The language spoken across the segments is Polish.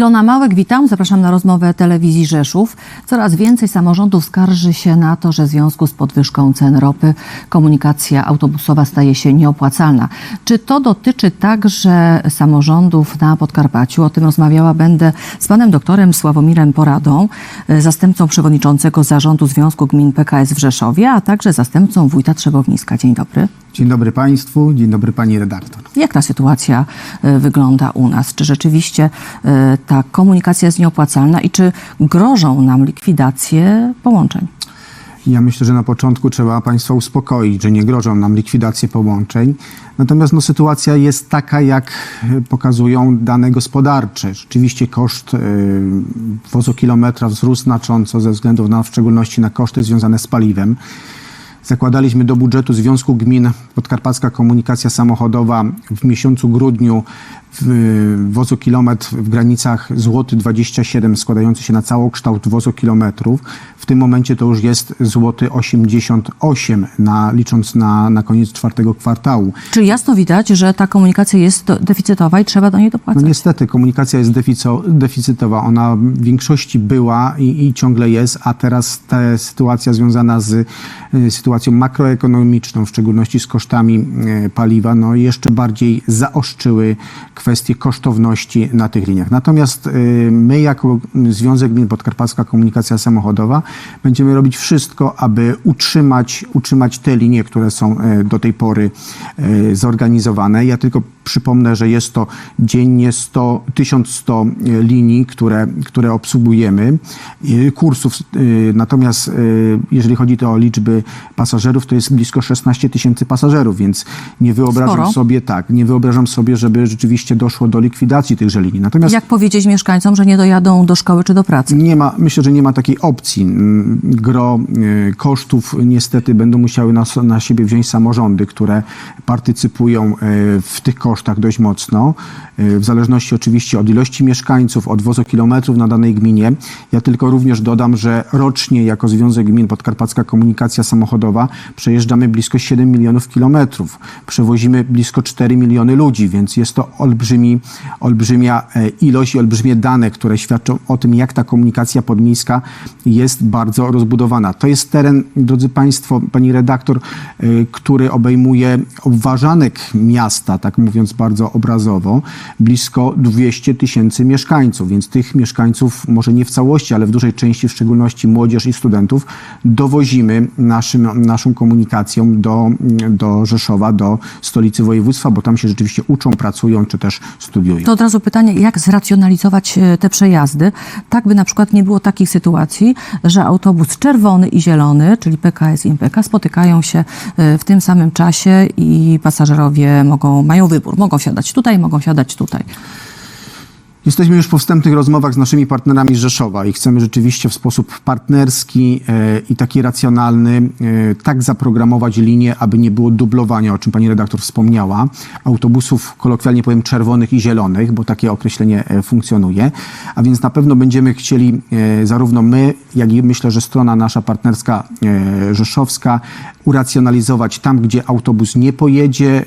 Ilona Małek, witam. Zapraszam na rozmowę telewizji Rzeszów. Coraz więcej samorządów skarży się na to, że w związku z podwyżką cen ropy komunikacja autobusowa staje się nieopłacalna. Czy to dotyczy także samorządów na Podkarpaciu? O tym rozmawiała będę z panem doktorem Sławomirem Poradą, e, zastępcą przewodniczącego zarządu Związku Gmin PKS w Rzeszowie, a także zastępcą wójta Trzebowniska. Dzień dobry. Dzień dobry Państwu, dzień dobry Pani redaktor. Jak ta sytuacja e, wygląda u nas? Czy rzeczywiście e, ta komunikacja jest nieopłacalna i czy grożą nam likwidacje połączeń? Ja myślę, że na początku trzeba Państwa uspokoić, że nie grożą nam likwidacje połączeń. Natomiast no, sytuacja jest taka, jak e, pokazują dane gospodarcze. Rzeczywiście koszt y, wozokilometra wzrósł znacząco ze względu na w szczególności na koszty związane z paliwem. Zakładaliśmy do budżetu Związku Gmin Podkarpacka Komunikacja Samochodowa w miesiącu grudniu w wozokilometr w granicach złoty 27 składający się na całokształt wozokilometrów. W tym momencie to już jest złoty 88 na, licząc na, na koniec czwartego kwartału. Czy jasno widać, że ta komunikacja jest do- deficytowa i trzeba do niej No dopłacać? niestety komunikacja jest defico, deficytowa. Ona w większości była i, i ciągle jest, a teraz ta sytuacja związana z y, sytuacją makroekonomiczną, w szczególności z kosztami y, paliwa, no jeszcze bardziej zaostrzyły kwestie kosztowności na tych liniach. Natomiast y, my jako Związek Gmin Podkarpacka Komunikacja Samochodowa będziemy robić wszystko, aby utrzymać, utrzymać te linie, które są y, do tej pory y, zorganizowane. Ja tylko przypomnę, że jest to dziennie 100, 1100 linii, które, które obsługujemy, kursów. Natomiast jeżeli chodzi o liczby pasażerów, to jest blisko 16 tysięcy pasażerów, więc nie wyobrażam Sporo. sobie tak, nie wyobrażam sobie, żeby rzeczywiście doszło do likwidacji tychże linii. Natomiast Jak powiedzieć mieszkańcom, że nie dojadą do szkoły czy do pracy? nie ma, myślę, że nie ma takiej opcji. Mm, Gro y, kosztów niestety będą musiały na, na siebie wziąć samorządy, które partycypują y, w tych kosztach dość mocno, y, w zależności oczywiście od ilości mieszkańców, od wozokilometrów na danej gminie. Ja tylko również dodam, że rocznie jako Związek Gmin Podkarpacka Komunikacja Samochodowa przejeżdżamy blisko 7 milionów kilometrów. Przewozimy blisko 4 miliony ludzi, więc jest to olbrzymi, olbrzymia e, ilość i olbrzymie dane, które świadczą o tym, jak ta komunikacja podmiejska jest bardzo rozbudowana. To jest teren, drodzy Państwo, Pani redaktor, e, który obejmuje obwarzanek miasta, tak mówiąc bardzo obrazowo, blisko 200 tysięcy mieszkańców, więc tych mieszkańców, może nie w całości, ale w dużej części, w szczególności młodzież i studentów, dowozimy naszym, naszą komunikacją do, do Rzeszowa, do stolicy województwa, bo tam się rzeczywiście uczą, pracują czy też studiują. To od razu pytanie, jak zracjonalizować e, te przejazdy, tak by na przykład nie było takich sytuacji, że autobus czerwony i zielony, czyli PKS i MPK, spotykają się e, w tym samym czasie i pasażerowie mogą, mają wybór. Mogą siadać tutaj, mogą siadać tutaj. Jesteśmy już po wstępnych rozmowach z naszymi partnerami z Rzeszowa i chcemy rzeczywiście w sposób partnerski e, i taki racjonalny e, tak zaprogramować linię, aby nie było dublowania, o czym pani redaktor wspomniała, autobusów, kolokwialnie powiem, czerwonych i zielonych, bo takie określenie e, funkcjonuje. A więc na pewno będziemy chcieli zarówno my, jak i myślę, że strona nasza partnerska rzeszowska uracjonalizować tam, gdzie autobus nie pojedzie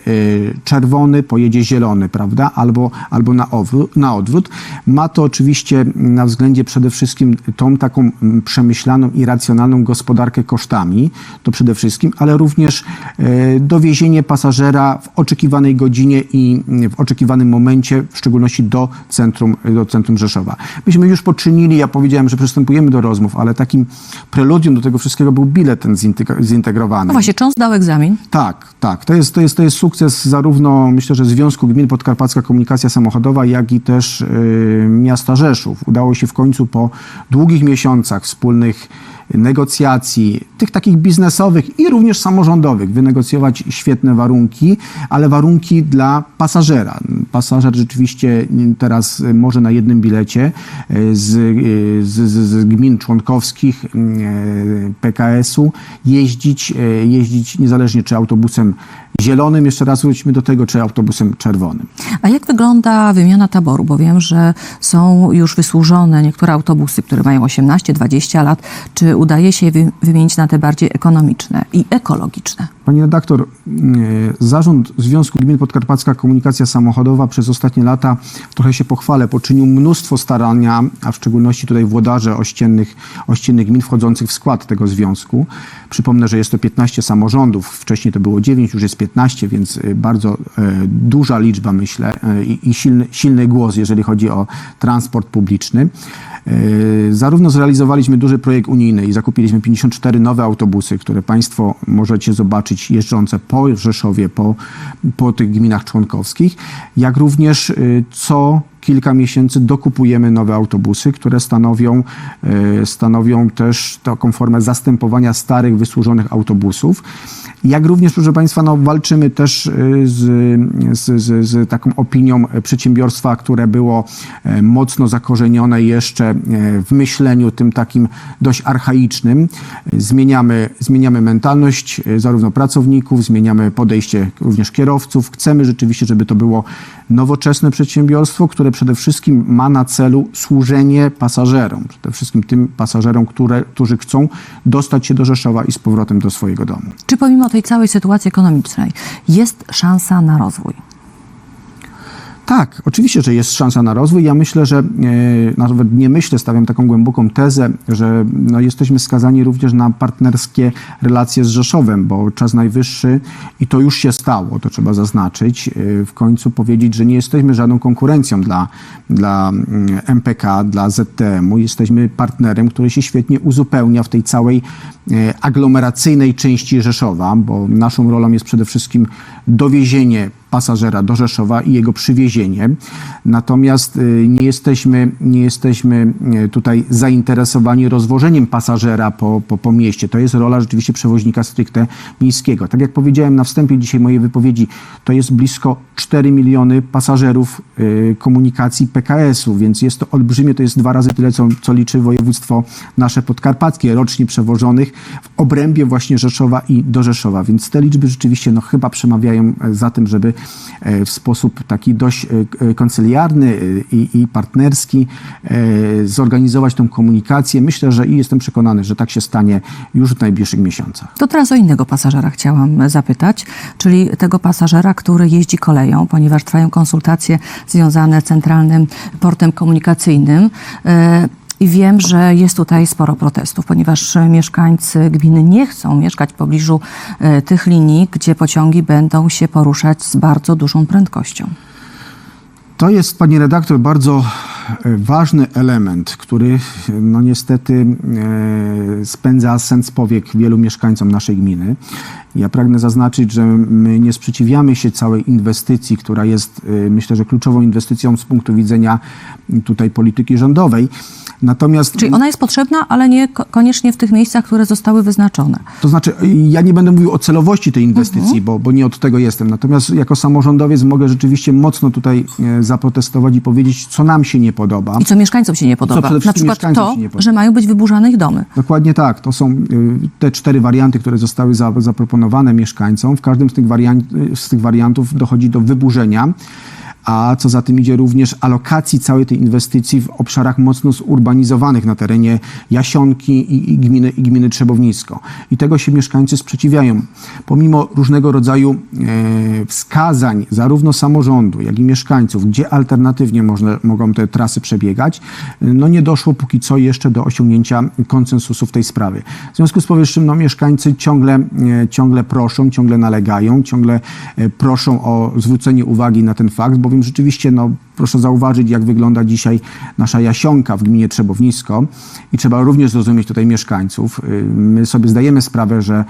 czerwony, pojedzie zielony, prawda? Albo, albo na, na odwrót. Ma to oczywiście na względzie przede wszystkim tą taką przemyślaną i racjonalną gospodarkę kosztami, to przede wszystkim, ale również y, dowiezienie pasażera w oczekiwanej godzinie i w oczekiwanym momencie, w szczególności do centrum, do centrum Rzeszowa. Myśmy już poczynili, ja powiedziałem, że przystępujemy do rozmów, ale takim preludium do tego wszystkiego był bilet ten zintegrowany. No właśnie, czy on zdał egzamin? Tak, tak. To jest, to jest, to jest sukces zarówno, myślę, że Związku Gmin Podkarpacka Komunikacja Samochodowa, jak i też y, miasta Rzeszów. Udało się w końcu po długich miesiącach wspólnych negocjacji, tych takich biznesowych i również samorządowych, wynegocjować świetne warunki, ale warunki dla pasażera. Pasażer rzeczywiście teraz y, może na jednym bilecie y, z, y, z, z, z gmin członkowskich y, PKS-u jeździć, jeździć niezależnie czy autobusem zielonym, jeszcze raz wróćmy do tego, czy autobusem czerwonym. A jak wygląda wymiana taboru? Bo wiem, że są już wysłużone niektóre autobusy, które mają 18-20 lat. Czy udaje się wymienić na te bardziej ekonomiczne i ekologiczne? Pani redaktor, e, zarząd Związku Gmin Podkarpacka Komunikacja Samochodowa przez ostatnie lata, trochę się pochwalę, poczynił mnóstwo starania, a w szczególności tutaj włodarze ościennych, ościennych gmin wchodzących w skład tego związku. Przypomnę, że jest to 15 samorządów, wcześniej to było 9, już jest 15, więc e, bardzo e, duża liczba, myślę, i, silny, silny głos, jeżeli chodzi o transport publiczny. Zarówno zrealizowaliśmy duży projekt unijny i zakupiliśmy 54 nowe autobusy, które Państwo możecie zobaczyć jeżdżące po Rzeszowie, po, po tych gminach członkowskich, jak również y, co kilka miesięcy dokupujemy nowe autobusy, które stanowią, y, stanowią też taką formę zastępowania starych, wysłużonych autobusów. Jak również, proszę Państwa, no, walczymy też y, z, z, z, z taką opinią przedsiębiorstwa, które było e, mocno zakorzenione jeszcze e, w myśleniu tym takim dość archaicznym. Zmieniamy, zmieniamy mentalność e, zarówno pracowników, zmieniamy podejście również kierowców. Chcemy rzeczywiście, żeby to było nowoczesne przedsiębiorstwo, które przede wszystkim ma na celu służenie pasażerom. Przede wszystkim tym pasażerom, które, którzy chcą dostać się do Rzeszowa i z powrotem do swojego domu. Czy pomimo tej całej sytuacji ekonomicznej jest szansa na rozwój? Tak, oczywiście, że jest szansa na rozwój. Ja myślę, że e, nawet nie myślę, stawiam taką głęboką tezę, że no, jesteśmy skazani również na partnerskie relacje z Rzeszowem, bo czas najwyższy i to już się stało, to trzeba zaznaczyć, e, w końcu powiedzieć, że nie jesteśmy żadną konkurencją dla, dla mm, MPK, dla ZTM-u. Jesteśmy partnerem, który się świetnie uzupełnia w tej całej e, aglomeracyjnej części Rzeszowa, bo naszą rolą jest przede wszystkim dowiezienie pasażera do Rzeszowa i jego przywiezienie. Natomiast y, nie jesteśmy, nie jesteśmy y, tutaj zainteresowani rozwożeniem pasażera po, po, po mieście. To jest rola rzeczywiście przewoźnika stricte miejskiego. Tak jak powiedziałem na wstępie dzisiaj mojej wypowiedzi, to jest blisko 4 miliony pasażerów y, komunikacji PKS-u, więc jest to olbrzymie, to jest dwa razy tyle, co, co liczy województwo nasze podkarpackie, rocznie przewożonych w obrębie właśnie Rzeszowa i do Rzeszowa. Więc te liczby rzeczywiście no, chyba przemawiają e, za tym, żeby e, w sposób taki dość e, koncyliarny e, i, i partnerski zorganizować tą komunikację. Myślę, że i jestem przekonany, że tak się stanie już w najbliższych miesiącach. To teraz o innego pasażera chciałam zapytać, czyli tego pasażera, który jeździ koleją, ponieważ trwają konsultacje związane z Centralnym Portem Komunikacyjnym. I wiem, że jest tutaj sporo protestów, ponieważ mieszkańcy gminy nie chcą mieszkać w pobliżu e, tych linii, gdzie pociągi będą się poruszać z bardzo dużą prędkością. To jest, pani redaktor, bardzo ważny element, który no niestety e, spędza sens powiek wielu mieszkańcom naszej gminy. Ja pragnę zaznaczyć, że my nie sprzeciwiamy się całej inwestycji, która jest, e, myślę, że kluczową inwestycją z punktu widzenia tutaj polityki rządowej. Natomiast Czyli ona jest potrzebna, ale nie ko- koniecznie w tych miejscach, które zostały wyznaczone. To znaczy, ja nie będę mówił o celowości tej inwestycji, bo, bo nie od tego jestem. Natomiast jako samorządowiec mogę rzeczywiście mocno tutaj e, zaprotestować i powiedzieć, co nam się nie podoba. I co mieszkańcom się nie podoba. Na przykład to, nie że mają być wyburzane ich domy. Dokładnie tak. To są y, te cztery warianty, które zostały za, zaproponowane mieszkańcom. W każdym z tych, wariant, z tych wariantów dochodzi do wyburzenia, a co za tym idzie również alokacji całej tej inwestycji w obszarach mocno zurbanizowanych na terenie Jasionki i, i, gminy, i gminy Trzebownisko. I tego się mieszkańcy sprzeciwiają. Pomimo różnego rodzaju e, wskazań zarówno samorządu, jak i mieszkańców, gdzie alternatywnie można, mogą te trasy przebiegać, no nie doszło póki co jeszcze do osiągnięcia konsensusu w tej sprawie. W związku z powyższym no, mieszkańcy ciągle, e, ciągle proszą, ciągle nalegają, ciągle e, proszą o zwrócenie uwagi na ten fakt, bowiem rzeczywiście no, proszę zauważyć, jak wygląda dzisiaj nasza Jasionka w gminie Trzebownisko i trzeba również zrozumieć tutaj mieszkańców. Y, My sobie zdajemy sprawę, że,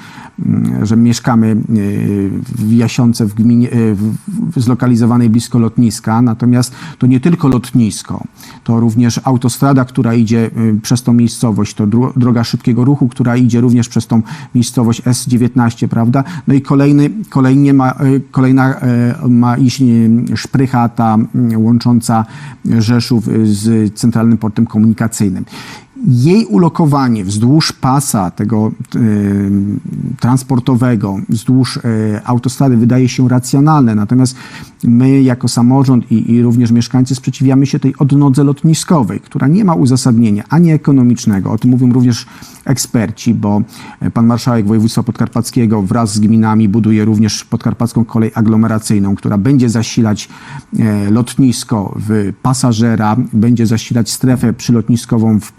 mm, że mieszkamy y, w Jasionce w gminie, y, w- zlokalizowanej blisko lotniska, natomiast to nie tylko lotnisko, to również autostrada, która idzie przez tą miejscowość, to dro- droga szybkiego ruchu, która idzie również przez tą miejscowość S19, prawda? No i kolejny, kolejnie ma, kolejna ma iść y, szprycha ta y, łącząca Rzeszów y, z Centralnym Portem Komunikacyjnym. Jej ulokowanie wzdłuż pasa tego e, transportowego, wzdłuż e, autostrady wydaje się racjonalne. Natomiast my jako samorząd i, i również mieszkańcy sprzeciwiamy się tej odnodze lotniskowej, która nie ma uzasadnienia ani ekonomicznego. O tym mówią również eksperci, bo e, pan marszałek województwa podkarpackiego wraz z gminami buduje również podkarpacką kolej aglomeracyjną, która będzie zasilać e, lotnisko w pasażera, będzie zasilać strefę przylotniskową w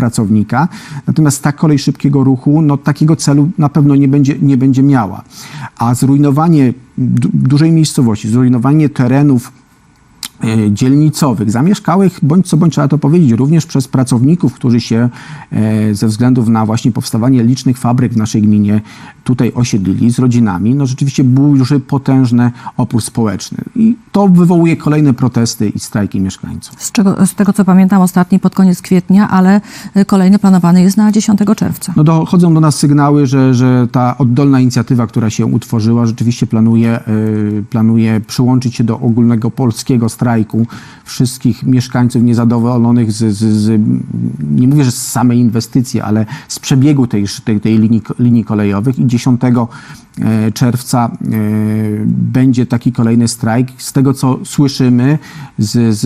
Natomiast ta kolej szybkiego ruchu, no takiego celu na pewno nie będzie, nie będzie miała. A zrujnowanie du- dużej miejscowości, zrujnowanie terenów e, dzielnicowych, zamieszkałych, bądź co bądź trzeba to powiedzieć, również przez pracowników, którzy się e, ze względów na właśnie powstawanie licznych fabryk w naszej gminie tutaj osiedlili z rodzinami, no rzeczywiście burzy potężny opór społeczny. I to wywołuje kolejne protesty i strajki mieszkańców. Z, czego, z tego co pamiętam, ostatni pod koniec kwietnia, ale y, kolejny planowany jest na 10 czerwca. No dochodzą do nas sygnały, że, że ta oddolna inicjatywa, która się utworzyła, rzeczywiście planuje, y, planuje przyłączyć się do ogólnego polskiego strajku wszystkich mieszkańców niezadowolonych z, z, z nie mówię, że z samej inwestycji, ale z przebiegu tej, tej, tej linii, linii kolejowych i 10 e, czerwca e, będzie taki kolejny strajk. Z tego, co słyszymy z, z,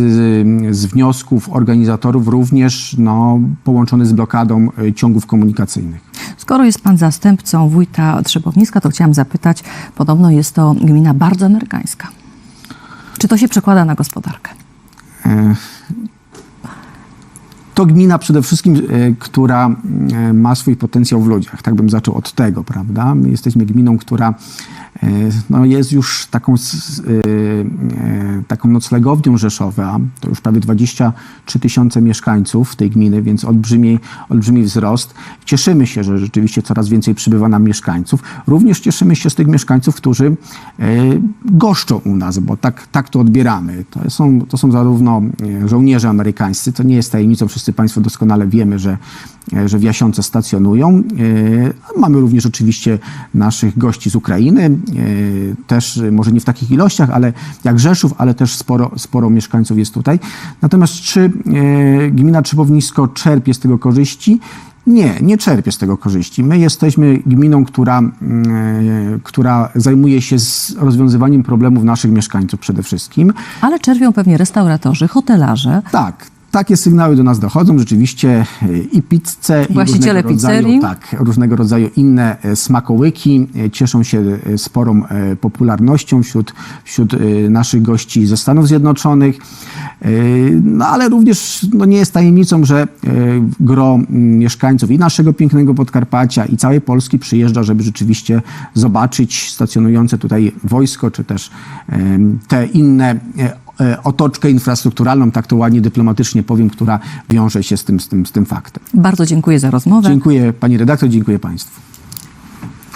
z wniosków organizatorów, również no, połączony z blokadą e, ciągów komunikacyjnych. Skoro jest pan zastępcą wójta Trzebowniska, to chciałam zapytać, podobno jest to gmina bardzo amerykańska. Czy to się przekłada na gospodarkę? To gmina przede wszystkim, e, która e, ma swój potencjał w ludziach. Tak bym zaczął od tego, prawda? My jesteśmy gminą, która e, no, jest już taką, taką noclegownią Rzeszowa. To już prawie 23 tysiące mieszkańców tej gminy, więc olbrzymi, olbrzymi wzrost. Cieszymy się, że rzeczywiście coraz więcej przybywa nam mieszkańców. Również cieszymy się z tych mieszkańców, którzy goszczą u nas, bo tak, tak to odbieramy. To są, to są zarówno żołnierze amerykańscy, to nie jest tajemnicą, wszyscy Państwo doskonale wiemy, że, e, że w Jasiące stacjonują. E, Mamy również oczywiście naszych gości z Ukrainy, e, też może nie w takich ilościach, ale jak Rzeszów, ale też sporo, sporo mieszkańców jest tutaj. Natomiast czy gmina Trzebownisko czerpie z tego korzyści? Nie, nie czerpie z tego korzyści. My jesteśmy gminą, która, mm, która zajmuje się z rozwiązywaniem problemów naszych mieszkańców przede wszystkim. Ale czerpią pewnie restauratorzy, hotelarze. Tak, takie sygnały do nas dochodzą. Rzeczywiście e, i pizze, i Właściciele różnego rodzaju, pizzerii. tak, różnego rodzaju inne e, smakołyki e, cieszą się sporą popularnością wśród, wśród naszych gości ze Stanów Zjednoczonych. E, No ale również no, nie jest tajemnicą, że e, gro m, mieszkańców i naszego pięknego Podkarpacia i całej Polski przyjeżdża, żeby rzeczywiście zobaczyć stacjonujące tutaj wojsko, czy też te inne e, e, otoczkę infrastrukturalną, tak to ładnie dyplomatycznie powiem, która wiąże się z tym, z tym, z tym faktem. Bardzo dziękuję za rozmowę. Dziękuję pani redaktor, dziękuję państwu.